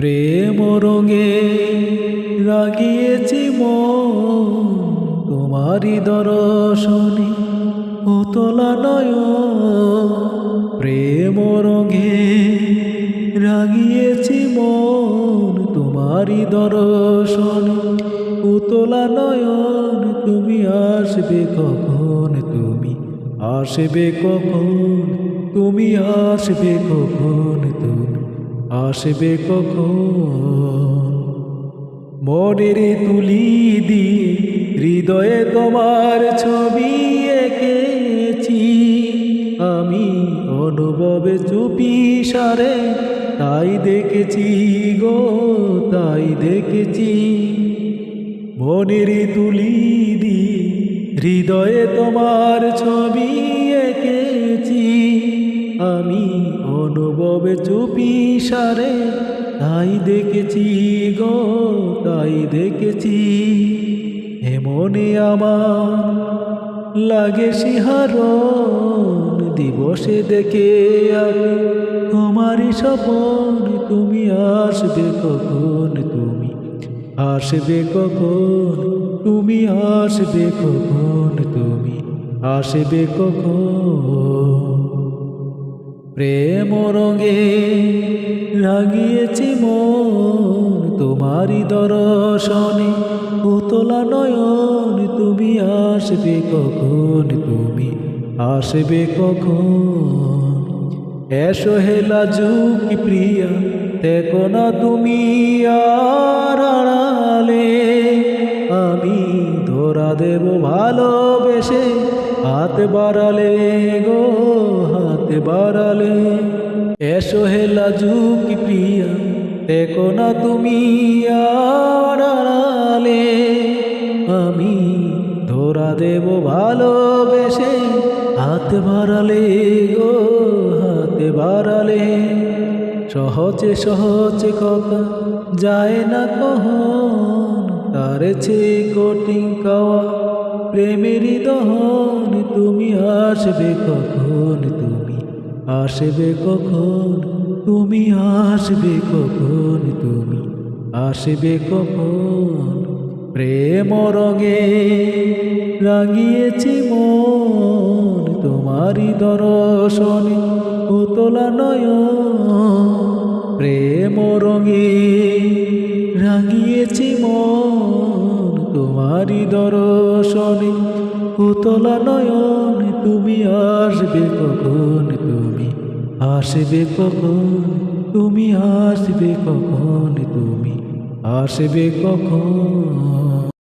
প্রেম রঙে রাগিয়েছি মন, তোমারই দর্শনে উতলা নয় প্রেম রঙে রাগিয়েছি মন, তোমারই দর্শনে উতলা নয়ন। তুমি আসবে কখন? তুমি আসবে কখন? তুমি আসবে কখন? তুমি আসবে কখন? মনের তুলি দিয়ে হৃদয়ে তোমার ছবি এঁকেছি। আমি অনুভবে চুপি সারে, তাই দেখেছি গো, তাই দেখেছি। মনের তুলি দিয়ে হৃদয়ে তোমার ছবি এঁকেছি। আমি অনুভবে চুপি সারে, তাই দেখেছি গো, তাই দেখেছি। এমনে আমার লাগে সিহারণ দিবসে দেখে আমি তোমারই স্বপন। তুমি আসবে কখন? তুমি আসবে কখন? তুমি আসবে কখন? তুমি আসবে কখন? প্রেম রঙে লাগিয়েছি মন তোমারই দর্শনে। উতলা নয়ন, তুমি আসবে কখন? তুমি আসবে কখন? এসো হেলা যুকি প্রিয়া, দেখো না তুমি আর ধরা দেব ভালোবেসে, হাত বাড়ালে গো, হাত বাড়ালে। এসো হেলা যুকি প্রিয়া, দেখো না তুমি আড়ালে। আমি ধরা দেব ভালোবেসে, হাত বাড়ালে গো, হাত বাড়ালে। সহজে সহজে কথা যায় না কহন তার চেয়ে কঠিন কাওয়া প্রেমের দহন তুমি আসবে কখন? তুমি আসবে কখন? তুমি আসবে কখন? তুমি আসবে কখন? প্রেম রঙে রাঙিয়েছি মন, তোমারই দর্শনে, উতলা নয় রঙে রাঙিয়েছি মন তোমারই দর্শনে। উতলা নয়ন তুমি আসবে কখন? তুমি আসবে কখন? তুমি আসবে কখন? তুমি আসবে কখন?